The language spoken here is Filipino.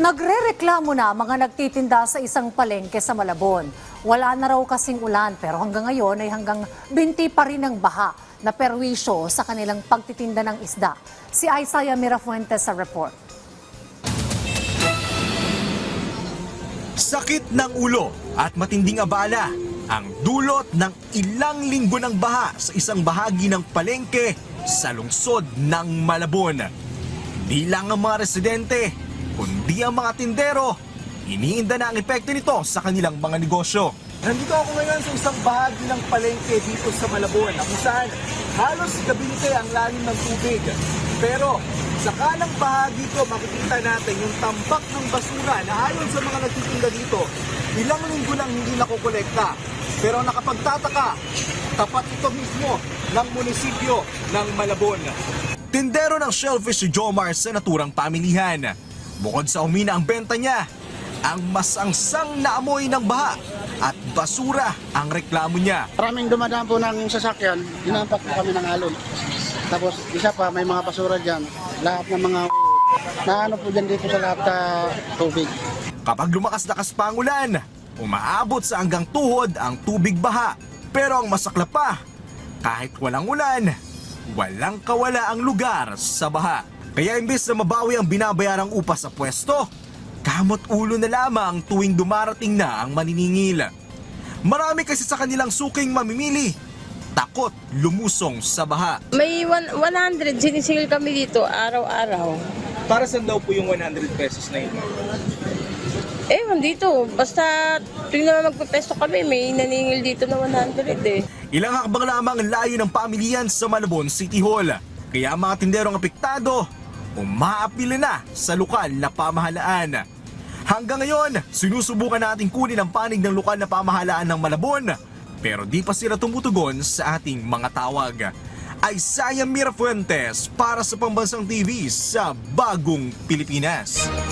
Nagre-reklamo na mga nagtitinda sa isang palengke sa Malabon. Wala na raw kasing ulan pero hanggang ngayon ay hanggang binti pa rin ang baha na perwisyo sa kanilang pagtitinda ng isda. Si Isaiah Mirafuentes sa report. Sakit ng ulo at matinding abala ang dulot ng ilang linggo ng baha sa isang bahagi ng palengke sa lungsod ng Malabon. Di lang ang mga residente, kundi ang mga tindero, iniinda na ang epekto nito sa kanilang mga negosyo. Nandito ako ngayon sa isang bahagi ng palengke dito sa Malabon na kung saan halos gabinte ang lalim ng tubig. Pero sa kanang bahagi ko makikita natin yung tambak ng basura na ayon sa mga nagtitinda dito, ilang linggo lang hindi nakokolekta. Pero nakapagtataka, tapat ito mismo ng munisipyo ng Malabon. Tindero ng shellfish si Jomar sa naturang pamilihan. Bukod sa umina ang benta niya, ang masangsang na amoy ng baha at basura ang reklamo niya. Maraming dumadaan po ng sasakyan, dinampak po kami ng alon. Tapos isa pa, may mga basura dyan. Lahat ng mga na ano po dyan dito sa lahat na tubig. Kapag lumakas-lakas pa ang ulan, umaabot sa hanggang tuhod ang tubig baha. Pero ang masakla pa, kahit walang ulan, walang kawala ang lugar sa baha. Kaya imbes na mabawi ang binabayarang upa sa pwesto, kamot ulo na lamang tuwing dumarating na ang maniningil. Marami kasi sa kanilang suking mamimili, takot lumusong sa baha. May one- 100 sinisingil kami dito araw-araw. Para saan daw po yung 100 pesos na yun? Eh, dito, basta tuwing naman magpepesto kami, may naningil dito na 100 eh. Ilang hakbang lamang ang layo ng pamilyan sa Malabon City Hall. Kaya ang mga tinderong apektado, umaapila na sa lokal na pamahalaan. Hanggang ngayon, sinusubukan nating kunin ang panig ng lokal na pamahalaan ng Malabon. Pero di pa sila tumutugon sa ating mga tawag. Isaiah Mirafuentes para sa Pambansang TV sa Bagong Pilipinas.